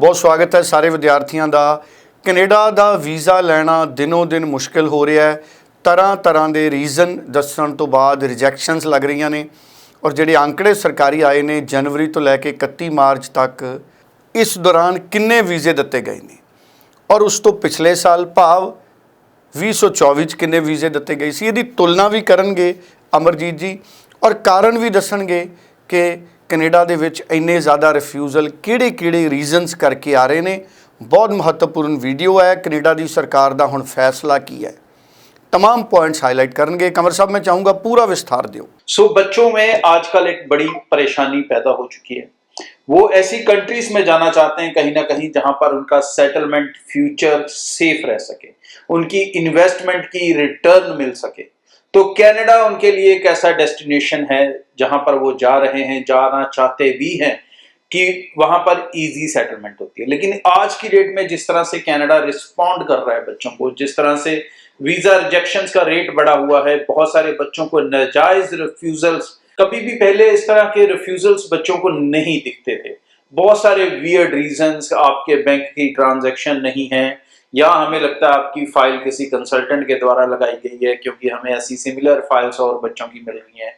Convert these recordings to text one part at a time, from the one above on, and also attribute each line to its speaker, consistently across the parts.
Speaker 1: ਬਹੁਤ ਸਵਾਗਤ ਹੈ ਸਾਰੇ ਵਿਦਿਆਰਥੀਆਂ ਦਾ। ਕੈਨੇਡਾ ਦਾ ਵੀਜ਼ਾ ਲੈਣਾ ਦਿਨੋ ਦਿਨ ਮੁਸ਼ਕਲ ਹੋ ਰਿਹਾ ਹੈ। ਤਰ੍ਹਾਂ ਤਰ੍ਹਾਂ ਦੇ ਰੀਜ਼ਨ ਦੱਸਣ ਤੋਂ ਬਾਅਦ ਰਿਜੈਕਸ਼ਨਸ ਲੱਗ ਰਹੀਆਂ ਨੇ ਔਰ ਜਿਹੜੇ ਅੰਕੜੇ ਸਰਕਾਰੀ ਆਏ ਨੇ ਜਨਵਰੀ ਤੋਂ ਲੈ ਕੇ 31 ਮਾਰਚ ਤੱਕ ਇਸ ਦੌਰਾਨ ਕਿੰਨੇ ਵੀਜ਼ੇ ਦਿੱਤੇ ਗਏ ਨੇ? ਔਰ ਉਸ ਤੋਂ ਪਿਛਲੇ ਸਾਲ ਭਾਵ 2024 ਚ ਕਿੰਨੇ ਵੀਜ਼ੇ ਦਿੱਤੇ ਗਏ ਸੀ? ਇਹਦੀ ਤੁਲਨਾ ਵੀ ਕਰਨਗੇ ਅਮਰਜੀਤ ਜੀ ਔਰ ਕਾਰਨ ਵੀ ਦੱਸਣਗੇ ਕਿ ਕੈਨੇਡਾ ਦੇ ਵਿੱਚ ਇੰਨੇ ਜ਼ਿਆਦਾ ਰਿਫਿਊਜ਼ਲ ਕਿਹੜੇ-ਕਿਹੜੇ ਰੀਜ਼ਨਸ ਕਰਕੇ ਆ ਰਹੇ ਨੇ ਬਹੁਤ ਮਹੱਤਵਪੂਰਨ ਵੀਡੀਓ ਹੈ ਕੈਨੇਡਾ ਦੀ ਸਰਕਾਰ ਦਾ ਹੁਣ ਫੈਸਲਾ ਕੀ ਹੈ तमाम पॉइंट्स हाईलाइट करेंगे कंवर साहब मैं चाहूंगा पूरा विस्तार दियो
Speaker 2: सो बच्चों में आजकल एक बड़ी परेशानी पैदा हो चुकी है वो ऐसी कंट्रीज में जाना चाहते हैं कहीं ना कहीं जहां पर उनका सेटलमेंट फ्यूचर सेफ रह सके उनकी इन्वेस्टमेंट की रिटर्न मिल सके तो कनाडा उनके लिए एक ऐसा डेस्टिनेशन है जहाँ पर वो जा रहे हैं, जाना चाहते भी हैं कि वहाँ पर इजी सेटलमेंट होती है। लेकिन आज की डेट में जिस तरह से कनाडा रिस्पॉन्ड कर रहा है बच्चों को, जिस तरह से वीज़ा रिजेक्शन का रेट बढ़ा हुआ है, बहुत सारे बच्चों को नाजायज रिफ्यूजल्स कभी भी पहले इस तरह के रिफ्यूजल्स बच्चों को नहीं दिखते थे। बहुत सारे वियर्ड रीजंस आपके बैंक की ट्रांजैक्शन नहीं है या हमें लगता है आपकी फ़ाइल किसी कंसल्टेंट के द्वारा लगाई गई है, क्योंकि हमें ऐसी सिमिलर फाइल्स और बच्चों की मिल रही हैं।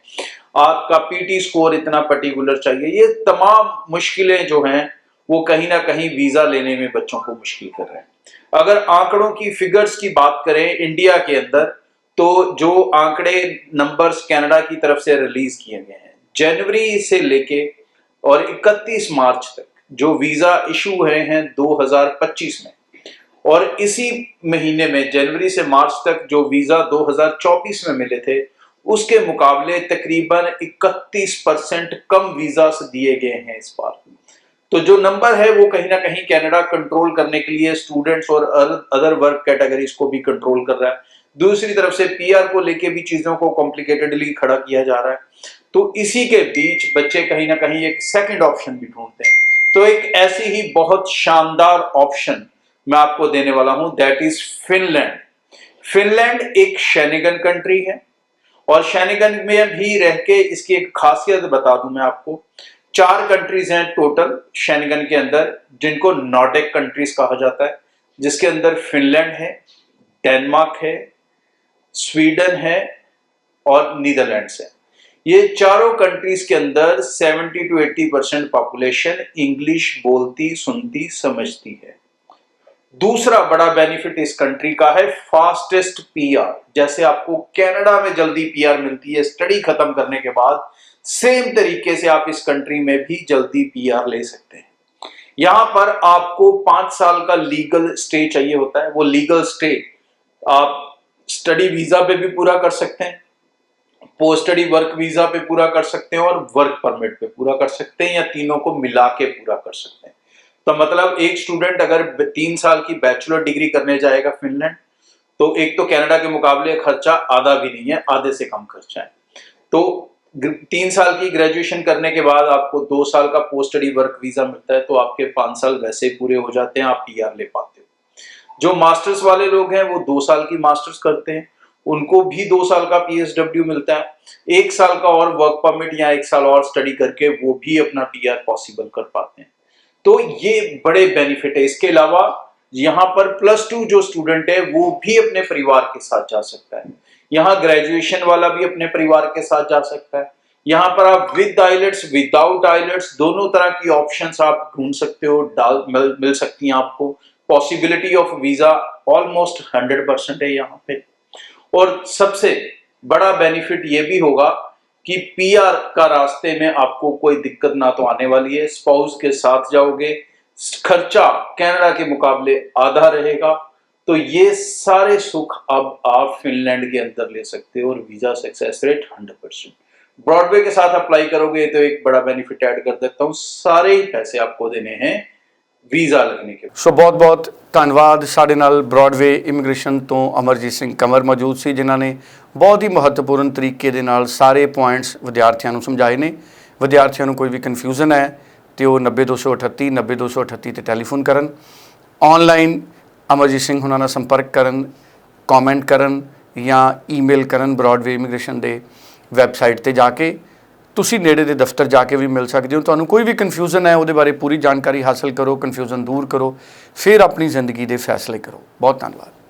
Speaker 2: आपका पीटी स्कोर इतना पर्टिकुलर चाहिए। ये तमाम मुश्किलें जो हैं, वो कहीं ना कहीं वीज़ा लेने में बच्चों को मुश्किल कर रहे हैं। अगर आंकड़ों की फिगर्स की बात करें इंडिया के अंदर तो जो आंकड़े नंबर्स कनाडा की तरफ़ से रिलीज़ किए गए हैं, जनवरी से लेके और 31 मार्च तक जो वीज़ा इशू हुए हैं 2025 में और इसी महीने में, जनवरी से मार्च तक जो वीज़ा 2024 में मिले थे, उसके मुकाबले तकरीबन 31 परसेंट कम वीज़ा दिए गए हैं इस बार। तो जो नंबर है, वो कहीं ना कहीं कनाडा कंट्रोल करने के लिए स्टूडेंट्स और अदर वर्क कैटेगरीज को भी कंट्रोल कर रहा है। दूसरी तरफ़ से पीआर को लेके भी चीज़ों को कॉम्प्लिकेटेडली खड़ा किया जा रहा है। तो इसी के बीच बच्चे कहीं ना कहीं एक सेकंड ऑप्शन भी ढूंढते हैं। तो एक ऐसी ही बहुत शानदार ऑप्शन मैं आपको देने वाला हूँ दैट इज़ फिनलैंड फिनलैंड एक शैनिगन कंट्री है, और शैनिगन में भी रह के इसकी एक खासियत बता दूँ मैं आपको। चार कंट्रीज़ हैं टोटल शैनिगन के अंदर, जिनको नॉर्डिक कंट्रीज़ कहा जाता है, जिसके अंदर फिनलैंड है डेनमार्क है स्वीडन है, और नीदरलैंड्स है। ये चारों कंट्रीज़ के अंदर 70 टू 80 परसेंट पॉपुलेशन इंग्लिश बोलती, सुनती, समझती है। दूसरा बड़ा बेनिफिट इस कंट्री का है फास्टेस्ट पीआर जैसे आपको कनाडा में जल्दी पीआर मिलती है स्टडी खत्म करने के बाद सेम तरीके से आप इस कंट्री में भी जल्दी पीआर ले सकते हैं। यहाँ पर आपको पाँच साल का लीगल स्टे चाहिए होता है, वो लीगल स्टे आप स्टडी वीज़ा पे भी पूरा कर सकते हैं पोस्ट स्टडी वर्क वीज़ा पे पूरा कर सकते हैं और वर्क परमिट पे पूरा कर सकते हैं या तीनों को मिला के पूरा कर सकते हैं। तो मतलब एक स्टूडेंट अगर तीन साल की बैचलर डिग्री करने जाएगा फिनलैंड तो एक तो कनाडा के मुकाबले खर्चा आधा भी नहीं है, आधे से कम खर्चा है। तो तीन साल की ग्रेजुएशन करने के बाद आपको दो साल का पोस्ट स्टडी वर्क वीज़ा मिलता है तो आपके पाँच साल वैसे पूरे हो जाते हैं, आप पीआर ले पाते हो। जो मास्टर्स वाले लोग हैं, वो दो साल की मास्टर्स करते हैं, उनको भी दो साल का पीएसडब्ल्यू मिलता है। एक साल का और वर्क परमिट या एक साल और स्टडी करके वो भी अपना पीआर पॉसिबल कर पाते हैं। तो ये बड़े बेनिफिट है। इसके अलावा यहाँ पर प्लस टू जो स्टूडेंट है वो भी अपने परिवार के साथ जा सकता है। यहाँ ग्रेजुएशन वाला भी अपने परिवार के साथ जा सकता है। यहाँ पर आप विद आइलेट्स विदाउट आइलेट्स दोनों तरह की ऑप्शंस आप ढूंढ सकते हो डाल मिल, मिल सकती हैं आपको। Possibility of visa almost hundred percent है यहाँ पे। और सबसे बड़ा बेनिफिट ये भी होगा कि पीआर का रास्ते में आपको कोई दिक्कत ना तो आने वाली है। स्पाउस के साथ जाओगे, खर्चा कनाडा के मुकाबले आधा रहेगा। तो ये सारे सुख अब आप फिनलैंड के अंदर ले सकते हो और visa success rate hundred percent Broadway के साथ अप्लाई करोगे तो एक बड़ा बेनिफिट ऐड कर देता हूँ। सारे ही पैसे आपको देने हैं। ਵੀਜ਼ਾ ਲੱਗਣੇ ਕੇ
Speaker 1: ਸੋ ਬਹੁਤ ਬਹੁਤ ਧੰਨਵਾਦ ਸਾਡੇ ਨਾਲ ਬ੍ਰੌਡਵੇ ਇਮੀਗ੍ਰੇਸ਼ਨ ਤੋਂ ਅਮਰਜੀਤ ਸਿੰਘ ਕੰਵਰ ਮੌਜੂਦ ਸੀ, ਜਿਨ੍ਹਾਂ ਨੇ ਬਹੁਤ ਹੀ ਮਹੱਤਵਪੂਰਨ ਤਰੀਕੇ ਦੇ ਨਾਲ ਸਾਰੇ ਪੁਆਇੰਟਸ ਵਿਦਿਆਰਥੀਆਂ ਨੂੰ ਸਮਝਾਏ ਨੇ। ਵਿਦਿਆਰਥੀਆਂ ਨੂੰ ਕੋਈ ਵੀ ਕਨਫਿਊਜ਼ਨ ਹੈ ਤੇ ਉਹ 90238 90238 ਤੇ ਟੈਲੀਫੋਨ ਕਰਨ। ਆਨਲਾਈਨ ਅਮਰਜੀਤ ਸਿੰਘ ਹੁਣਾਂ ਨਾਲ ਸੰਪਰਕ ਕਰਨ ਕਮੈਂਟ ਕਰਨ ਜਾਂ ਈਮੇਲ ਕਰਨ ਬ੍ਰੌਡਵੇ ਇਮੀਗ੍ਰੇਸ਼ਨ ਦੇ ਵੈਬਸਾਈਟ ਤੇ ਜਾ ਕੇ। ਤੁਸੀਂ ਨੇੜੇ ਦੇ ਦਫ਼ਤਰ ਜਾ ਕੇ ਵੀ ਮਿਲ ਸਕਦੇ ਹੋ। ਤੁਹਾਨੂੰ ਕੋਈ ਵੀ ਕਨਫਿਊਜ਼ਨ ਹੈ, ਉਹਦੇ ਬਾਰੇ ਪੂਰੀ ਜਾਣਕਾਰੀ ਹਾਸਲ ਕਰੋ ਕਨਫਿਊਜ਼ਨ ਦੂਰ ਕਰੋ, ਫਿਰ ਆਪਣੀ ਜ਼ਿੰਦਗੀ ਦੇ ਫੈਸਲੇ ਕਰੋ। ਬਹੁਤ ਧੰਨਵਾਦ।